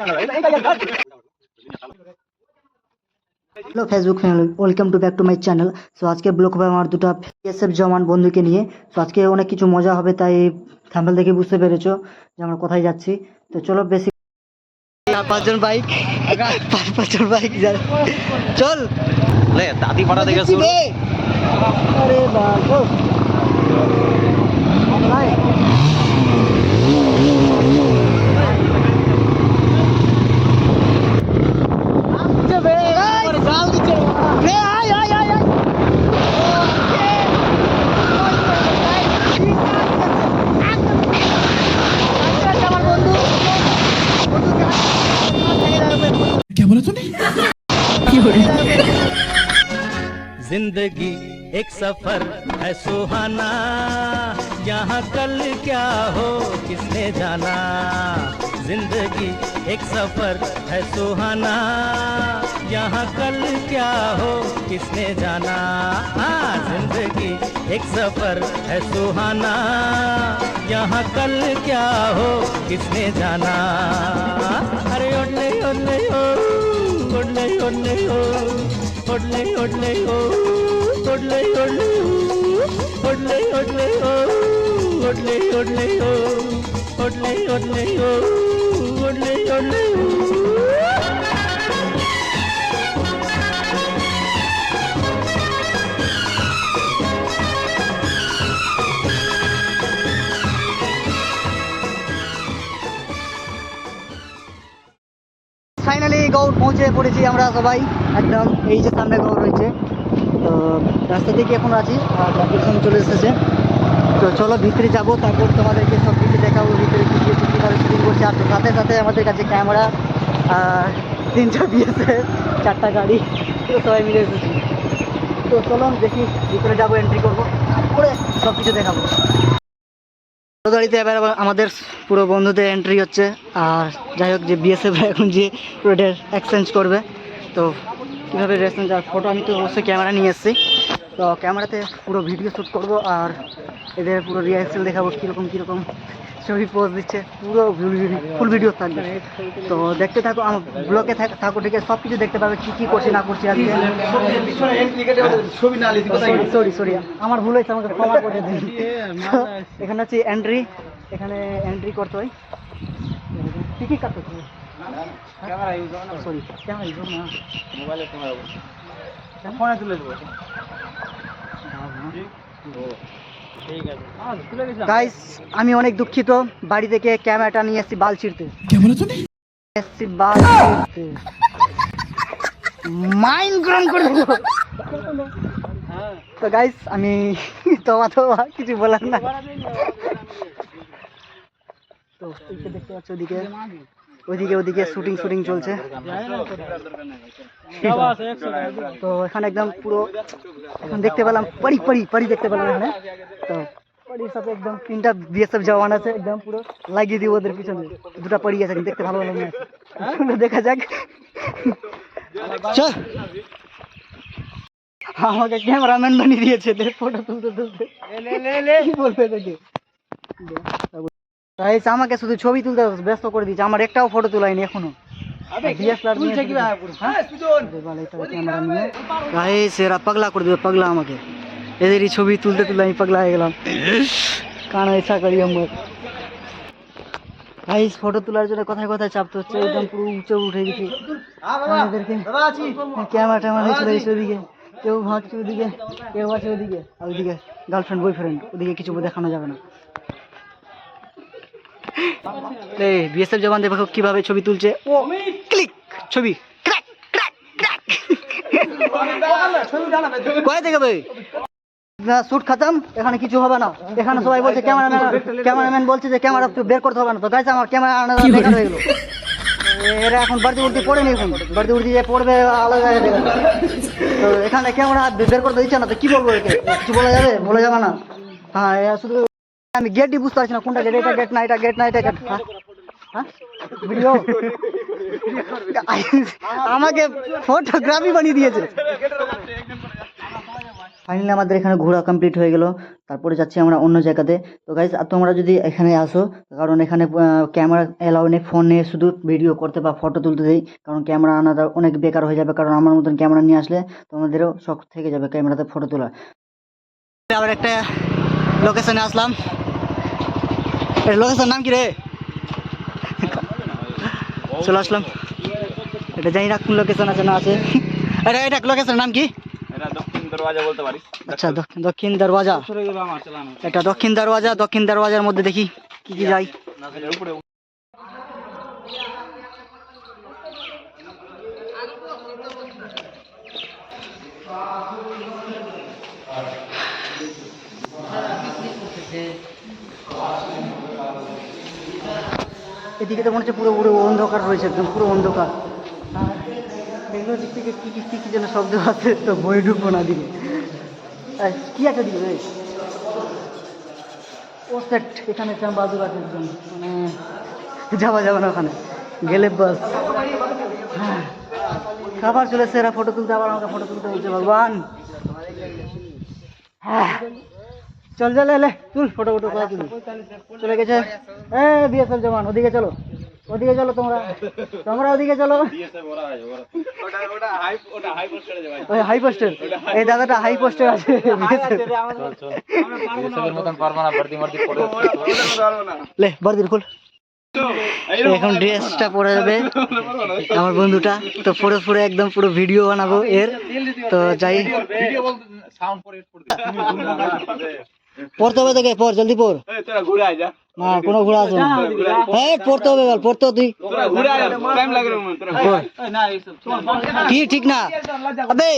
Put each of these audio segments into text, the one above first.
Hello Facebook family welcome to back to my channel so আজকে blog হবে আমার দুটো এসএফ জওয়ান বন্ধুকে নিয়ে। সো আজকে অনেক কিছু মজা হবে তাই থাম্বেল দেখে বুঝতে পেরেছ যে আমরা কোথায় যাচ্ছি। তো চলো বেশি পাঁচজন বাইক পাঁচজন বাইক চল। লে দাদি পাড়া শুরু? আরে বাবা ज़िंदगी एक सफ़र है सुहाना। यहाँ कल क्या हो किसने जाना? ज़िंदगी एक सफ़र है सुहाना। यहाँ कल क्या हो, किसने जाना? हाँ ज़िंदगी एक सफ़र है सुहाना। यहाँ कल क्या हो, किसने जाना? अरे ओडले ओडले ओ ओडले ओडले ओ ओडले ओडले ओ ओडले ओ ओडले ओडले ओ ओडले ओडले ओ ओडले ओडले ओ। ফাইনালি পৌঁছে পড়েছি আমরা সবাই। একদম এই যে সামনে গৌড় রয়েছে। তো রাস্তা থেকে এখন আছি, আর চলে এসেছে। তো চলো ভিতরে যাব, তারপর তোমাদেরকে সব কিছু দেখাবো, ভিতরে কী শুটিং করছে আর সাথে সাথে আমাদের কাছে ক্যামেরা, আর তিনটা বিয়েছে চারটা গাড়ি সবাই মিলে এসেছি। তো চলো দেখি ভিতরে যাব এন্ট্রি করব, করে সব কিছু দেখাবো। গাড়িতে এবার আমাদের পুরো বন্ধুদের এন্ট্রি হচ্ছে, আর যাই হোক যে বিএসএফ এখন যে রোডের এক্সচেঞ্জ করবে, তো কীভাবে রেসেন্স আর ফটো আমি তো অবশ্যই ক্যামেরা নিয়ে এসেছি। তো ক্যামেরাতে পুরো ভিডিও শ্যুট করব আর এদের পুরো রিহার্সেল দেখাবো কীরকম কীরকম। ছবি পোজ দিচ্ছে পুরো ফুল ভিডিও থাকবে। তো দেখতে থাকো আমার ব্লগে থাকো ঠিক আছে? সব কিছু দেখতে পাবে কী কী করছি না করছি আজকে। সরি সরি আমার ভুল হয়েছে আমাকে ক্ষমা করে দিন। এখানে হচ্ছে এন্ট্রি এখানে এন্ট্রি করতে হয়। কি কি কাটতে হবে? সরি ক্যামেরা ইউজ না। মোবাইলে ক্যামেরা ফোনে তুলে দেবো। গাইস আমি অনেক দুঃখিত। বাড়ি থেকে ক্যামেরাটা নিয়ে এসেছি বাল ছিঁড়তে। এসেছি বাল ছিঁড়তে। মাইন্ড গরম করে তো গাইস আমি তোমা তো কিছু বলার না তো দেখতে পাচ্ছ ওদিকে। ওইদিকে ওদিকে শুটিং শুটিং চলছে। তো এখানে একদম পুরো এখন দেখতে পেলাম পারি পারি পারি দেখতে পেলাম এখানে। তো পারির সাথে একদম তিনটা বিএসএফ জওয়ান আছে একদম পুরো লাগিয়ে দিব ওদের পিছনে। দুটা পারি আছে কিন্তু দেখতে ভালো ভালো মনে আছে চলো দেখা যাক। চল। আমাকে ক্যামেরাম্যান বানিয়ে দিয়েছে দেখ ফটো তুলতে তুলতে। কি বলবে দেখে গাইস আমাকে শুধু ছবি তুলতে ব্যস্ত করে দিয়েছে আমার একটাও ফটো তোলাইনি এখনও। হ্যাঁ ক্যামেরা নিয়ে। গাইস এরা পাগলা করে দেবে পাগলা আমাকে। এদেরই ছবি তুলতে তুলতে আমি পাগলা হয়ে গেলাম। কানা ইচ্ছা করি আমার। গাইস ফটো তোলার জন্য কথায় কথায় চাপতে হচ্ছে একদম পুরো উঁচে উঠে গেছি। ক্যামেরা ট্যামেরা নিয়ে চলে গেছে ওদিকে। কেউ ওদিকে কেউ আছে ওদিকে। আর ওদিকে গার্লফ্রেন্ড বয়ফ্রেন্ড ওদিকে কিছু দেখানো যাবে না। বিএসএফ দেখো কীভাবে ছবি তুলছে, ও ক্লিক ছবি ক্র্যাক ক্র্যাক ক্র্যাক থেকে ভাই না শুট খতম, এখানে কিছু হবে না। এখানে সবাই বলছে ক্যামেরাম্যান ক্যামেরাম্যান বলছে যে ক্যামেরা বের করতে হবে না তো। গাইছে আমার ক্যামেরা আনা হয়ে গেল। এরা এখন বাড়তি উর্তি পড়েনি এখন। বাড়তি উর্তি যে পড়বে, আলাদা। তো এখানে ক্যামেরা বের করতে দিচ্ছে না, তো কি বলব একে? কিছু বলা যাবে? বলা যাবে না। হ্যাঁ শুধু আমি গেটই বুঝতে পারছি না, কোনটা গেট এটা গেট না, এটা গেট না, এটা গেট হ্যাঁ? ভিডিও আমাকে ফটোগ্রাফি বানিয়ে দিয়েছে। ফাইনালি আমাদের এখানে ঘোরা কমপ্লিট হয়ে গেল। তারপরে যাচ্ছি আমরা অন্য জায়গাতে। তো গাইজ তোমরা যদি এখানে আসো, কারণ এখানে ক্যামেরা এলাও নেই ফোনে শুধু ভিডিও করতে বা ফটো তুলতে দেই, কারণ ক্যামেরা আনাটা অনেক বেকার হয়ে যাবে, কারণ আমার মতন ক্যামেরা নিয়ে আসলে তোমাদেরও শখ থেকে যাবে ক্যামেরাতে ফটো তোলা আবার একটা লোকেশনে আসলাম লোকেশন নাম কি রে চলে আসলাম এটা জানি না কোন লোকেশন আছে না আছে এটা এটা লোকেশন নাম কি আচ্ছা দক্ষিণ- দক্ষিণ দরওয়াজা এটা দক্ষিণ দরওয়াজা দক্ষিণ দরওয়াজার মধ্যে দেখি কি কি যাই উপরে এদিকে তো মনে হচ্ছে পুরো পুরো অন্ধকার রয়েছে একদম, পুরো অন্ধকার। এগুলো দিক থেকে কী কী কী যেন শব্দ আছে, তো বই ঢুকবো না দিকে। কি আছে দিকে? ও সেট, এখানে একটা বাজু আছে একদম মানে যাওয়া যাবে না ওখানে। গেলে বাস। হ্যাঁ। খাবার চলেছে এরা ফটো তুলতে, আবার আমাকে ফটো তুলতে বলছে, ভগবান! হ্যাঁ। চল চল এলে তুল ফটো ফটো করা তুলি। চলে গেছে। এ বিএসএফ জওয়ান ওদিকে চলো। ওদিকে চলো তোমরা। তোমরা ওদিকে চলো। ওটা ওটা হাই ওটা হাই পোস্ট করে যাবে ওই হাই পোস্টের এই দাদাটা হাই পোস্টের আছে লে বরদির খুল। এখন ড্রেসটা পরে যাবে আমার বন্ধুটা। তো পুরো পুরো একদম পুরো ভিডিও বানাবো এর। তো যাই। পড়তে হবে তোকে পর জলদি পর না কোনো ঘুরে আসো হ্যাঁ পড়তে হবে বল পড়তে তুই। কি ঠিক না? আবে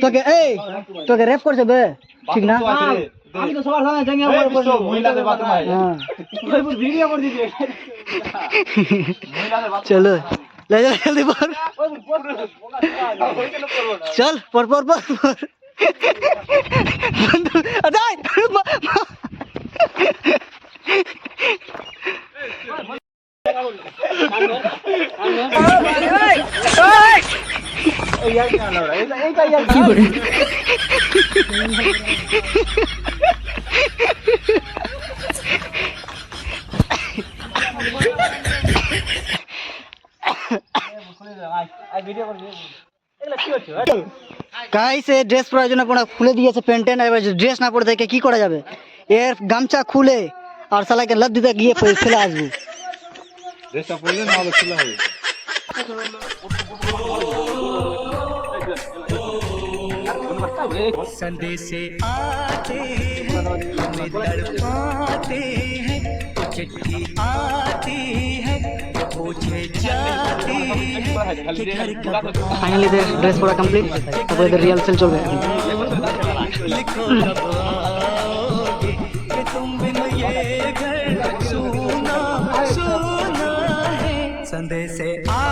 তোকে এই তোকে রেপ করছে বে। ঠিক না? হ্যাঁ। চলো। জলদি পর চল পর পর পর পর বন্ধু গাইস এ ড্রেস পরার জন্য পুরো খুলে দিয়েছে প্যান্ট ট্যান্ট এবার ড্রেস না পরে থেকে কি করা যাবে এর গামছা খুলে আর সালাকে লাদ দিতে গিয়ে পরে ফেলে আসব ড্রেসটা পরলে না হলে খুলে হবে संदेश आते हैं हमें हैं तो चिट्ठी आती है फाइनली ड्रेस पूरा कंप्लीट अब इधर रिहर्सल चल रहा लिखो तुम बिन ये घर सुना सुना है। से आ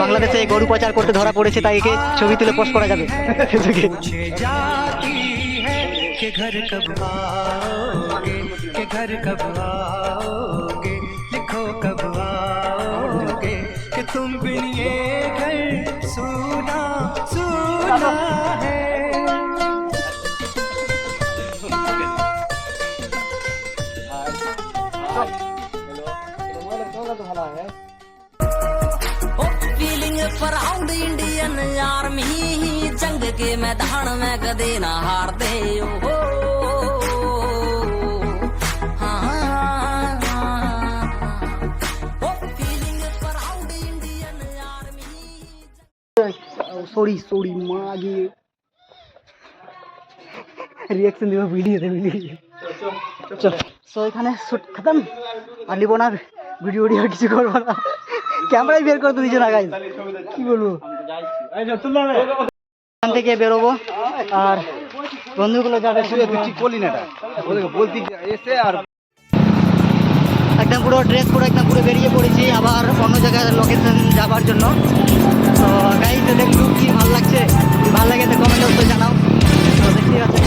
বাংলাদেশে গরু পাচার করতে ধরা পড়েছে তাই একে ছবি তুলে পোস্ট করা যাবে ফেসবুকে पूछे जाती है कि घर कब आओगे कि घर कब आओगे लिखो कब आओगे कि तुम बिन ये घर सुना सुना प्राउड इंडियन आर्मी जंग के मैदान में कदे ना हारते हो feeling proud Indian army sorry sorry মা গিয়ে রিয়াকশন দিব ভিডিওতে ভিডিও চল সো এখানে শুট খতম আর নিবো না ভিডিও ভিডিও আর কিছু করবো না ক্যামেরাই বের করতে দিচ্ছে না গাইজ কি বলব? এখান থেকে বেরোবো। আর বন্ধুগুলো ঠিক বললি না বলতি এসে আর একদম পুরো ড্রেস পুরো একদম পুরো বেরিয়ে পড়েছি। আবার অন্য জায়গায় লোকেশন যাবার জন্য। তো গাইজ দেখলু কি ভালো লাগছে। ভালো লাগে তো কমেন্ট অবশ্যই জানাও। তো দেখতে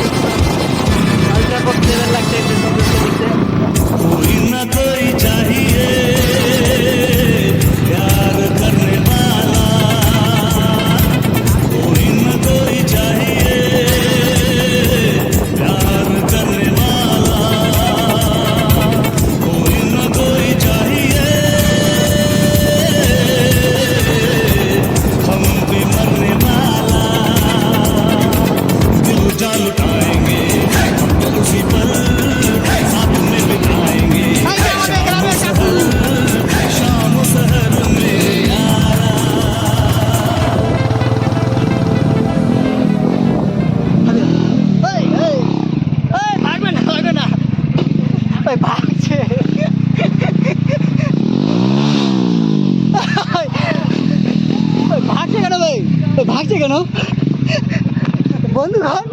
বন্ধুগণ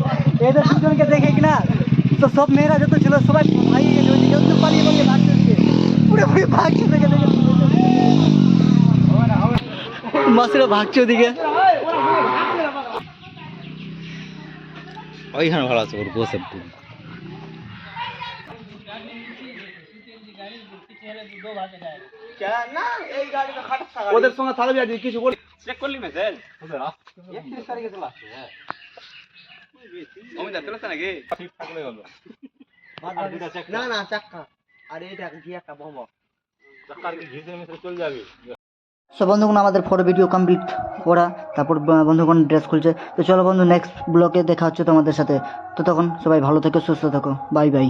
এদের দুজনকে দেখে কিনা তো সব মেয়েরা যত ছিল সবাই পালিয়ে গেছে। পালিয়ে ভাগছে ভাগছে দেখে দেখে মাসিরা ভাগছে ওদিকে। ওইখানে ভালো আছে ওর বসে ওদের সঙ্গে থাকবি কিছু বলি চেক করলি মেসেজ একত্রিশ তারিখে চলে আসছে অমিতা চলেছে নাকি? ঠিক থাকলে হলো না না চাক্কা আর এটা কি একটা বম চাকার কি ঘিসে চলে যাবি। সো বন্ধুগণ আমাদের ফটো ভিডিও কমপ্লিট করা। তারপর বন্ধুগণ ড্রেস খুলছে। তো চলো বন্ধু নেক্সট ব্লগে দেখা হচ্ছে তোমাদের সাথে। তো তখন সবাই ভালো থেকো সুস্থ থাকো। Bye bye